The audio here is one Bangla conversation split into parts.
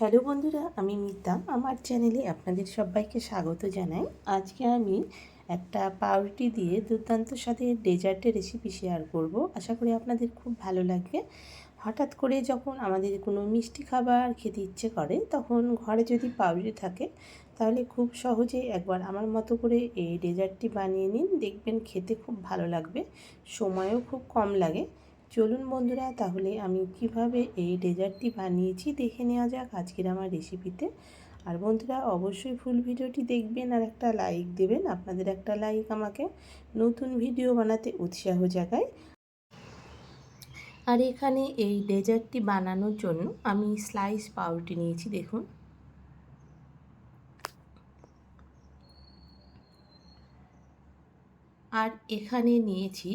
হ্যালো বন্ধুরা, আমি মিতা। আমার চ্যানেলে আপনাদের সবাইকে স্বাগত জানাই। আজকে আমি একটা পাউরুটি দিয়ে দুর্দান্ত সাথে ডেজার্টের রেসিপি শেয়ার করব। আশা করি আপনাদের খুব ভালো লাগবে। হঠাৎ করে যখন আমাদের কোনো মিষ্টি খাবার খেতে ইচ্ছে করে, তখন ঘরে যদি পাউরুটি থাকে, তাহলে খুব সহজেই একবার আমার মতো করে এই ডেজার্টটি বানিয়ে নিন। দেখবেন খেতে খুব ভালো লাগবে, সময়ও খুব কম লাগে। চলুন বন্ধুরা, তাহলে আমি কীভাবে এই ডেজার্টটি বানিয়েছি দেখে নেওয়া যাক আজকের আমার রেসিপিতে আর বন্ধুরা, অবশ্যই ফুল ভিডিওটি দেখবেন আর একটা লাইক দেবেন। আপনাদের একটা লাইক আমাকে নতুন ভিডিও বানাতে উৎসাহ জাগায়। আর এখানে এই ডেজার্টটি বানানোর জন্য আমি স্লাইস পাউরুটি নিয়েছি, দেখুন। আর এখানে নিয়েছি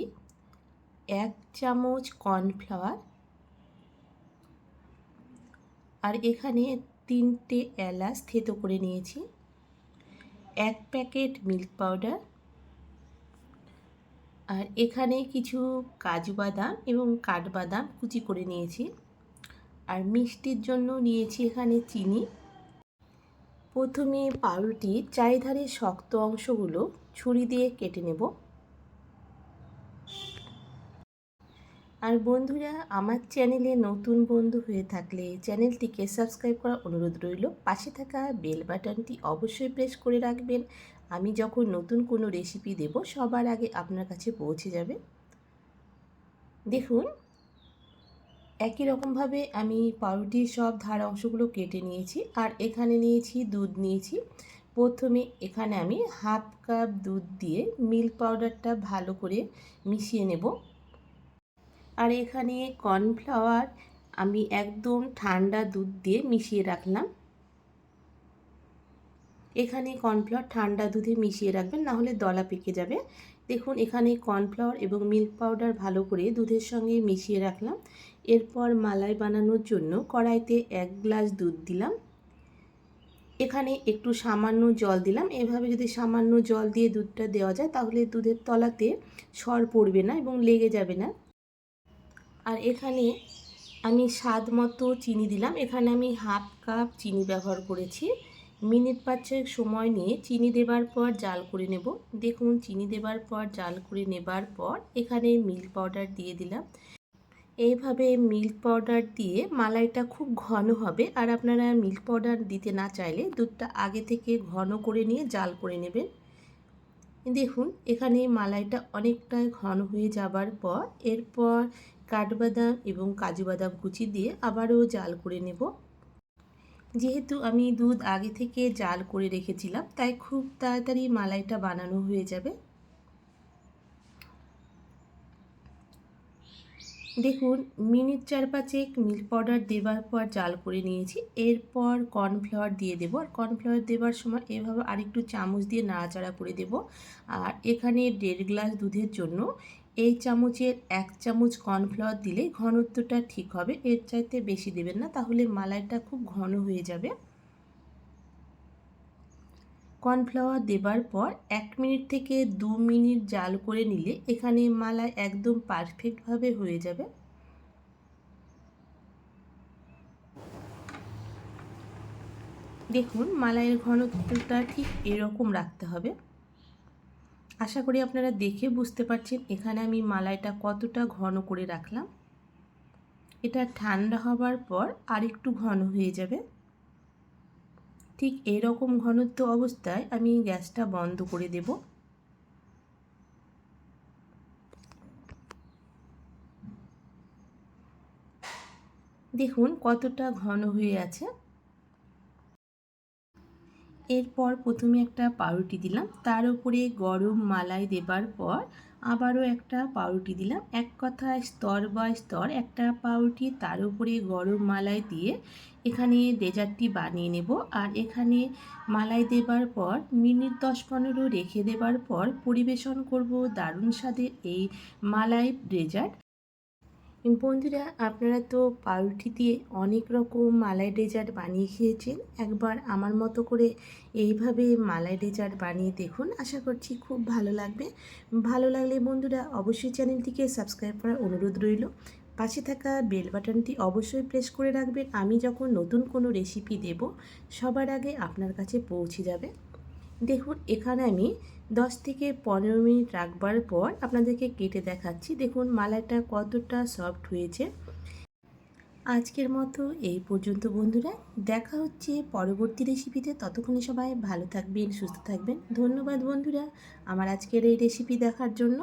এক চামচ কর্নফ্লাওয়ার আর এখানে তিনটে এলাচ থেতো করে নিয়েছি। এক প্যাকেট মিল্ক পাউডার আর এখানে কিছু কাজু বাদাম এবং কাঠবাদাম কুচি করে নিয়েছি। আর মিষ্টির জন্য নিয়েছি এখানে চিনি। প্রথমে পাউরুটির চারিধারে শক্ত অংশগুলো ছুরি দিয়ে কেটে নেব। আর বন্ধুরা, আমার চ্যানেলে নতুন বন্ধু হয়ে থাকলে চ্যানেলটিকে সাবস্ক্রাইব করার অনুরোধ রইল। পাশে থাকা বেল বাটনটি অবশ্যই প্রেস করে রাখবেন। আমি যখন নতুন কোনো রেসিপি দেব, সবার আগে আপনার কাছে পৌঁছে যাবে। দেখুন, একই রকমভাবে আমি পাউরুটির সব ধার অংশগুলো কেটে নিয়েছি আর এখানে নিয়েছি দুধ নিয়েছি। প্রথমে এখানে আমি হাফ কাপ দুধ দিয়ে মিল্ক পাউডারটা ভালো করে মিশিয়ে নেব। আর এখানে কর্নফ্লাওয়ার আমি একদম ঠান্ডা দুধ দিয়ে মিশিয়ে রাখলাম। এখানে কর্নফ্লাওয়ার ঠান্ডা দুধে মিশিয়ে রাখবেন না হলে দলা পেকে যাবে। দেখুন, এখানে কর্নফ্লাওয়ার এবং মিল্ক পাউডার ভালো করে দুধের সঙ্গে মিশিয়ে রাখলাম। এরপর মালাই বানানোর জন্য কড়াইতে এক গ্লাস দুধ দিলাম। এখানে একটু সামান্য জল দিলাম। এভাবে যদি সামান্য জল দিয়ে দুধটা দেওয়া যায়, তাহলে দুধের তলাতে সর পড়বে না এবং লেগে যাবে না। আর এখানে আমি স্বাদ মতো চিনি দিলাম। এখানে আমি হাফ কাপ চিনি ব্যবহার করেছি। মিনিট পাঁচেক সময় নিয়ে চিনি দেবার পর জাল করে নেব। দেখুন, চিনি দেবার পর, জাল করে নেবার পর এখানে মিল্ক পাউডার দিয়ে দিলাম। এইভাবে মিল্ক পাউডার দিয়ে মালাইটা খুব ঘন হবে। আর আপনারা মিল্ক পাউডার দিতে না চাইলে দুধটা আগে থেকে ঘন করে নিয়ে জাল করে নেবেন। দেখুন, এখানে মালাইটা অনেকটাই ঘন হয়ে যাবার পর এরপর কাঠবাদাম এবং কাজু বাদাম কুচি দিয়ে আবারও জাল করে নেব। যেহেতু আমি দুধ আগে থেকে জাল করে রেখেছিলাম, তাই খুব তাড়াতাড়ি মালাইটা বানানো হয়ে যাবে। দেখুন, মিনিট চার পাঁচেক মিল্ক পাউডার দেবার পর জাল করে নিয়েছি। এরপর কর্নফ্লাওয়ার দিয়ে দেবো। আর কর্নফ্লাওয়ার দেবার সময় এভাবে আরেকটু চামচ দিয়ে নাড়াচাড়া করে দেব। আর এখানে দেড় গ্লাস দুধের জন্য এই চামচের এক চামচ কর্নফ্লাওয়ার দিলে ঘনত্বটা ঠিক হবে। এর চাইতে বেশি দেবেন না, তাহলে মালাইটা খুব ঘন হয়ে যাবে। কর্নফ্লাওয়ার দেবার পর এক মিনিট থেকে দু মিনিট জাল করে নিলে এখানে মালাই একদম পারফেক্টভাবে হয়ে যাবে। দেখুন, মালাইয়ের ঘনত্বটা ঠিক এরকম রাখতে হবে। আশা করি আপনারা দেখে বুঝতে পারছেন এখানে আমি মালাইটা কতটা ঘন করে রাখলাম। এটা ঠান্ডা হবার পর আরেকটু ঘন হয়ে যাবে। ঠিক এরকম ঘনত্ব অবস্থায় আমি গ্যাসটা বন্ধ করে দেব। দেখুন কতটা ঘন হয়ে আছে। এরপর প্রথমে একটা পাউরুটি দিলাম, তার উপরে গরম মালাই দেবার পর আবারও একটা পাউরুটি দিলাম। এক কথায় স্তর বা স্তর একটা পাউরুটি তার উপরে গরম মালাই দিয়ে এখানে ডেজার্টটি বানিয়ে নেব। আর এখানে মালাই দেবার পর, মিনিট দশ পনেরো রেখে দেবার পর পরিবেশন করব দারুণ স্বাদের এই মালাই ডেজার্ট। বন্ধুরা, আপনারা তো পাউরুটি দিয়ে অনেক রকম মালাই ডেজার্ট বানিয়ে খেয়েছেন। একবার আমার মতো করে এইভাবে মালাই ডেজার্ট বানিয়ে দেখুন। আশা করছি খুব ভালো লাগবে। ভালো লাগলে বন্ধুরা, অবশ্যই চ্যানেলটিকে সাবস্ক্রাইব করার অনুরোধ রইল। পাশে থাকা বেল বাটনটি অবশ্যই প্রেস করে রাখবেন। আমি যখন নতুন কোনো রেসিপি দেব, সবার আগে আপনার কাছে পৌঁছে যাবে। দেখুন, এখানে আমি দশ থেকে পনেরো মিনিট রাখবার পর আপনাদেরকে কেটে দেখাচ্ছি। দেখুন মালাটা কতটা সফট হয়েছে। আজকের মতো এই পর্যন্ত বন্ধুরা। দেখা হচ্ছে পরবর্তী রেসিপিতে ততক্ষণে সবাই ভালো থাকবেন, সুস্থ থাকবেন। ধন্যবাদ বন্ধুরা আমার আজকের এই রেসিপি দেখার জন্য।